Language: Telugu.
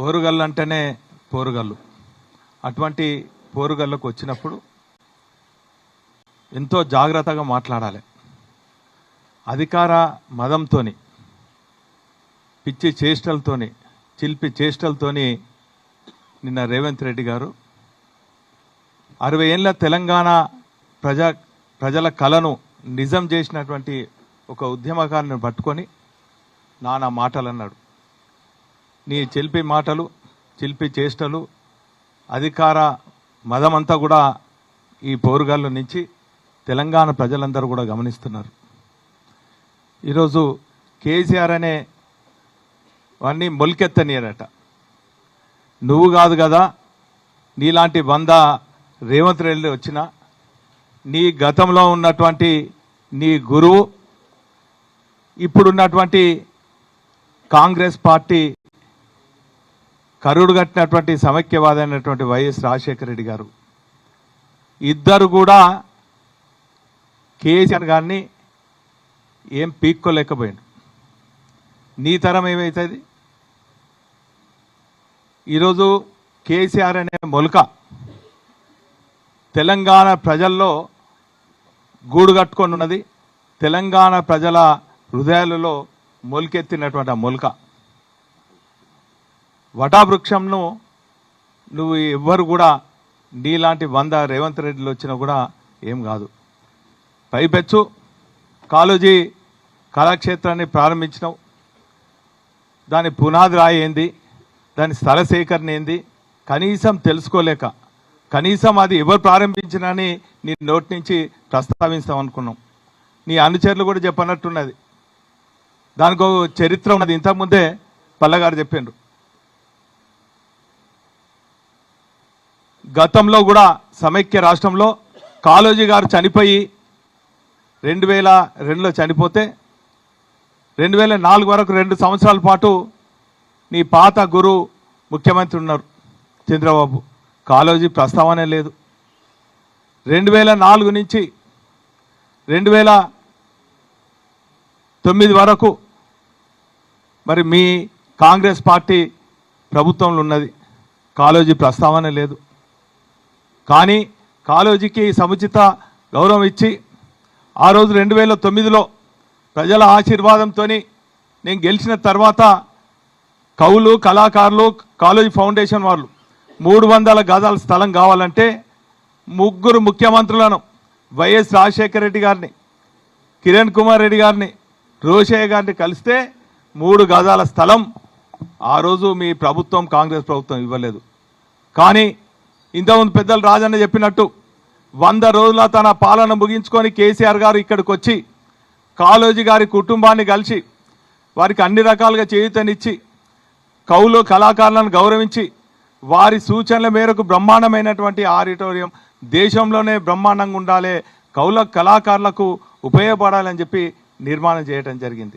పోరుగల్లు అంటేనే పోరుగల్లు. అటువంటి పోరుగల్లకు వచ్చినప్పుడు ఎంతో జాగ్రత్తగా మాట్లాడాలి. అధికార మదంతో పిచ్చి చేష్టలతోని చిల్పి చేష్టలతోని నిన్న రేవంత్ రెడ్డి గారు అరవై ఏళ్ళ తెలంగాణ ప్రజా ప్రజల కళను నిజం చేసినటువంటి ఒక ఉద్యమకారుని పట్టుకొని నానా మాటలు అన్నాడు నీ చెల్పి మాటలు చిల్పి చేష్టలు అధికార మదమంతా కూడా ఈ పోరుగాళ్ళ నుంచి తెలంగాణ ప్రజలందరూ కూడా గమనిస్తున్నారు. ఈరోజు కేసీఆర్ అనే వాడిని మొలికెత్తనీయరట నువ్వు కాదు కదా నీలాంటి వంద రేవంత్ రెడ్డి వచ్చిన నీ గతంలో ఉన్నటువంటి నీ గురువు ఇప్పుడున్నటువంటి కాంగ్రెస్ పార్టీ కరుడు కట్టినటువంటి సమైక్యవాది అయినటువంటి వైఎస్ రాజశేఖర రెడ్డి గారు. ఇద్దరు కూడా కేసీఆర్ గారిని ఏం పీక్కోలేకపోయాడు నీ తరం ఏమవుతుంది ఈరోజు కేసీఆర్ అనే మొలక తెలంగాణ ప్రజల్లో గూడు కట్టుకొని ఉన్నది. తెలంగాణ ప్రజల హృదయాలలో మొలికెత్తినటువంటి ఆ మొలక. వటావృక్షంను నువ్వు ఎవ్వరు కూడా నీలాంటి వంద రేవంత్ రెడ్డిలు వచ్చినా కూడా ఏం కాదు. పైపెచ్చు. కాలేజీ కళాక్షేత్రాన్ని ప్రారంభించినావు. దాని పునాది రాయేంది ఏంది? దాని స్థల సేకరణ ఏంది? కనీసం తెలుసుకోలేక కనీసం అది ఎవరు ప్రారంభించినని నీ నోటి నుంచి ప్రస్తావిస్తాం అనుకున్నాం. నీ అనుచరులు కూడా చెప్పనట్టున్నది. దానికి చరిత్ర ఉన్నది. ఇంతకుముందే పల్లగారు చెప్పిండ్రు గతంలో కూడా సమైక్య రాష్ట్రంలో కాళోజీ గారు చనిపోయి రెండు వేల రెండులో చనిపోతే రెండు వేల నాలుగు వరకు రెండు సంవత్సరాల పాటు నీ పాత గురు ముఖ్యమంత్రి ఉన్నారు చంద్రబాబు. కాళోజీ ప్రస్తావనే లేదు. రెండు వేల నాలుగు నుంచి రెండు వేల తొమ్మిది వరకు మరి మీ కాంగ్రెస్ పార్టీ ప్రభుత్వంలో ఉన్నది. కాళోజీ ప్రస్తావన లేదు. కానీ కాలేజీకి సముచిత గౌరవం ఇచ్చి ఆ రోజు రెండు వేల తొమ్మిదిలో ప్రజల ఆశీర్వాదంతో నేను గెలిచిన తర్వాత కవులు కళాకారులు కాలేజీ ఫౌండేషన్ వాళ్ళు మూడు వందల గజాల స్థలం కావాలంటే ముగ్గురు ముఖ్యమంత్రులను వైఎస్ రాజశేఖర రెడ్డి గారిని కిరణ్ కుమార్ రెడ్డి గారిని రోషయ్య గారిని కలిస్తే మూడు గజాల స్థలం ఆ రోజు మీ ప్రభుత్వం కాంగ్రెస్ ప్రభుత్వం ఇవ్వలేదు. కానీ ఇంతకుముందు పెద్దలు రాజన్న చెప్పినట్టు వంద రోజుల తన పాలన ముగించుకొని కేసీఆర్ గారు ఇక్కడికి వచ్చి కాళోజీ గారి కుటుంబాన్ని కలిసి వారికి అన్ని రకాలుగా చేయూతనిచ్చి కౌలు కళాకారులను గౌరవించి వారి సూచనల మేరకు బ్రహ్మాండమైనటువంటి ఆడిటోరియం దేశంలోనే బ్రహ్మాండంగా ఉండాలి కౌల కళాకారులకు ఉపయోగపడాలని చెప్పి నిర్మాణం చేయటం జరిగింది.